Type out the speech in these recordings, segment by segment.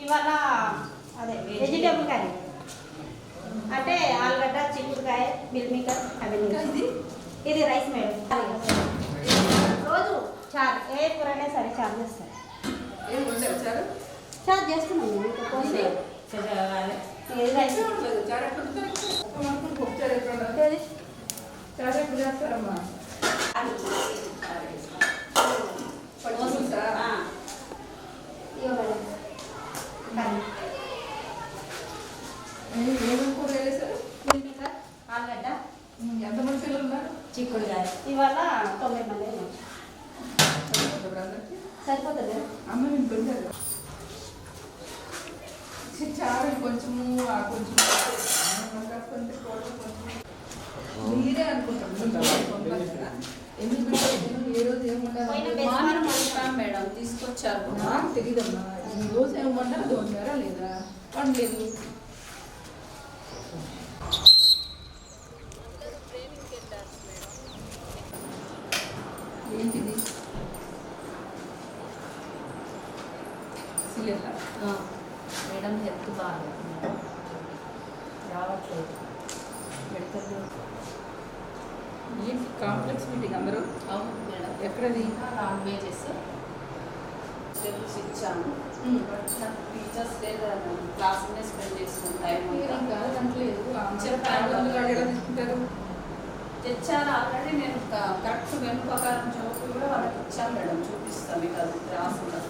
ఇవాళ అదే vegetable curry అంటే ఆలుగడ్డ చిక్కుడుకాయ మిల్ మేకర్ అవన్నీ ఇది? ఇది రైస్ మేడం. రోజు చారు ఏ కూర అయినా సరే చారు చేస్తాం ఏం వండారు చారు? చేస్తున్నాం మేము రైస్ ఆలుగడ్డ ఎంతమంది పిల్లలు ఉన్నారు చిక్కుడుకాయ ఇవాళ తొమ్మిది మంది? సరిపోతుంది అమ్మ నేను పెంచారు చారు కొంచెము కొంచెం కొంచెం మీరే మేడం తీసుకొచ్చారు ఈ రోజు లేదా? వండలేదు. ఏంటిది? Madam health madam. రావట్లేదు. ఏంటి కాంప్లెక్స్ మీటింగ్ అందరూ? అవును మేడం. ఎక్కడది? నాన్ వేజెస్ స్టెప్స్ ఇచ్చాను టీచర్స్ లేదు క్లాస్లోనే స్పెండ్ చేసిన టైం ఏం కాదు అంటలేదు చెప్పాను. ఎలా తీసుకుంటారు. తెచ్చాను ఆల్రెడీ నేను కరెక్ట్ మెను ప్రకారం చోటు కూడా వాళ్ళకి ఇచ్చాను మేడం. చూపిస్తాను మీకు అది క్లాస్ కూడా.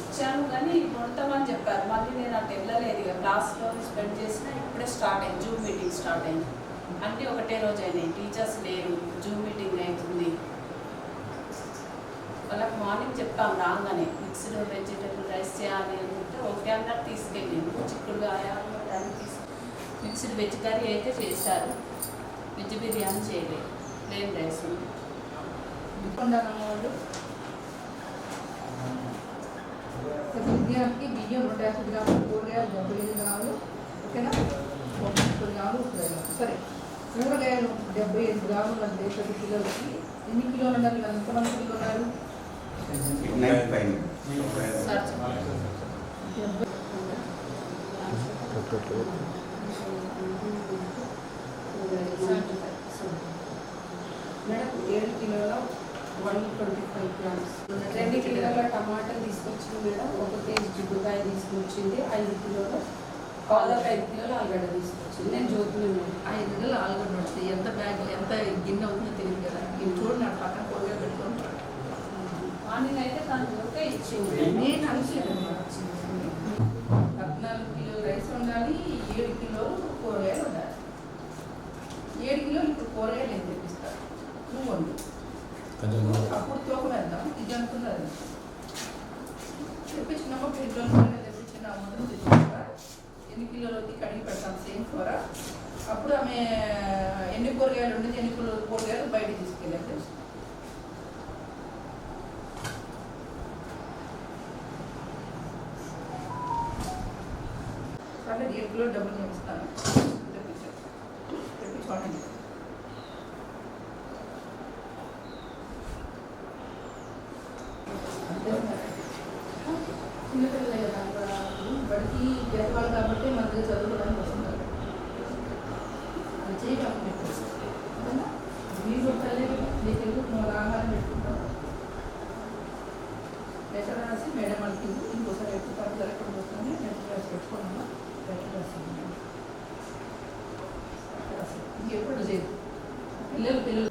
ఇచ్చాను కానీ ఉంటామని చెప్పారు. మళ్ళీ నేను అటు వెళ్ళలేదు ఇక క్లాస్లో స్పెండ్ చేసిన ఇప్పుడే స్టార్ట్ అయింది. జూమ్ మీటింగ్ స్టార్ట్ అయింది. అంటే ఒకటే రోజు అయినాయి టీచర్స్ లేరు. జూమ్ మీటింగ్ అవుతుంది. వాళ్ళకి మార్నింగ్ చెప్పాం రాగానే. మిక్స్డ్ వెజిటేబుల్ రైస్ చేయాలి అని అంటే ఓకే అన్నట్టు తీసుకెళ్ళింది చిక్కుడుకాయ దాన్ని తీసు మిక్స్డ్ వెజ్ కర్రీ అయితే చేశారు వెజ్ బిర్యానీ చేయలేదు. Plain rice. వాళ్ళు విద్యానికి బియ్యం రెండు యాభై గ్రాములు కూరగాయలు డెబ్బై ఐదు గ్రాములు ఓకేనా? కావాలి సరే కూరగాయలు డెబ్బై ఐదు గ్రాములు దేశ ప్రతి కిలోలకి ఎన్ని కిలోలు ఉండాలి ఎంతమంది కిలో ఉన్నారు మేడం ఏడు కిలోల వన్ ట్వంటీ ఫైవ్ గ్రామ్స్. రెండు కిలోల టమాటా తీసుకొచ్చింది మేడం. ఒక కేజీ జిడ్డుకాయ తీసుకొచ్చింది. ఐదు కిలోలు పాలకు ఐదు కిలోలు ఆలుగడ్డ తీసుకొచ్చింది. నేను జ్యోతిని ఐదు కిలోలు ఆలుగడ్డ పడుతుంది ఎంత బ్యాగ్ ఎంత గిన్నె అవుతుందో తెలియదు కదా. ఇది చూడండి అటు పక్కన కూరగాయలు పెట్టుకుంటారు మార్నింగ్ అయితే తను జ్యోతే ఇచ్చింది. నేను అనుకోలేదమ్మా. పద్నాలుగు కిలో రైస్ ఉండాలి ఏడు కిలోలు కూరగాయలు ఉండాలి ఏడు కిలోలు ఇప్పుడు కూరగాయలు ఏం తెప్పిస్తారు నువ్వు వండు. అప్పుడు తూకం వేద్దాం ఇది అనుకున్నది తెప్పించినామో? కిలో కూరగాయలు తెప్పించిన ముందు తెచ్చుకుంటా. ఎన్ని కడిగి పెడతాం సేమ్ కూర. అప్పుడు ఆమె ఎన్ని కూరగాయలు ఉండేది ఎన్ని కూరగాయలు బయటికి తీసుకెళ్ళాలి తెలుసు సరే ఏడు డబ్బులు నేను ఇస్తాను? తెప్పించాను తెప్పించుకోండి చిన్నపిల్లలే కదా వాళ్ళు కాబట్టి మన దగ్గర చదువుకోవడానికి వస్తున్నారు. అది చేయగలం మీరు తల్లి మీకు ఎందుకు మన ఆహారం పెట్టుకుంటాం లెటర్ రాసి మేడం వాళ్ళకి ఇంకోసారి ఎప్పుడు పట్టుదల ఎక్కడ పోతుంది లెటర్ రాసి పెట్టుకోండి లెటర్ రాసి లెటర్ రాసి. ఇంకెప్పుడు చేయదు. పిల్లలు పిల్లలు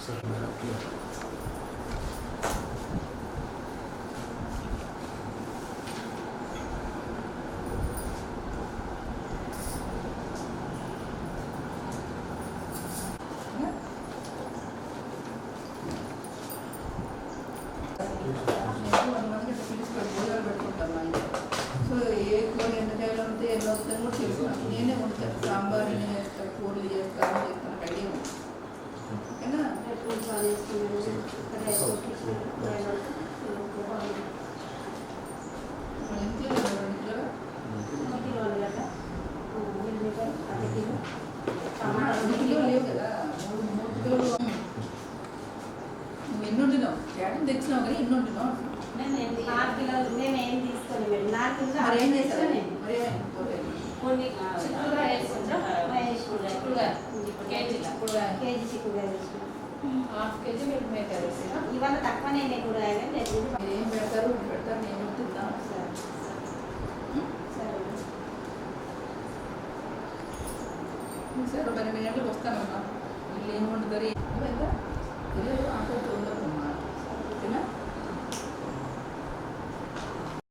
सर मेरा నేను ఉంటాను సాంబార్ చేస్తాను కూరలు చేస్తాను రెడీ ఉంటాను が、コンファレンスの中で、ご飯を నువ్వు ఎన్ని తెచ్చినావు కానీ ఎన్ని వండినావు నాలుగు కిలోలు మేము ఏం తీసుకోలేదు మేడం. నాలుగు కిలోలు మరి తెచ్చుకోలేదు. మరి. కొన్ని చిక్కుడుగా వేసుకుంటాం. చిక్కుడుగా కేజీ చిక్కుడుగా కేజీ తీసుకున్నాం. హాఫ్ కేజీ మీరు మేకర్ ఇవాళ తక్కువ నేను కూరగాయలు మీరు ఏం పెడతారు? పెడతారు నేను తింటాను సరే. సరే. మేడం. సరే మరి మీ గంటలకు వస్తానమ్మా వీళ్ళు ఏం వండుతారు? ఎంత? இது ಆಗೋದು ತುಂಬ ತುಂಬ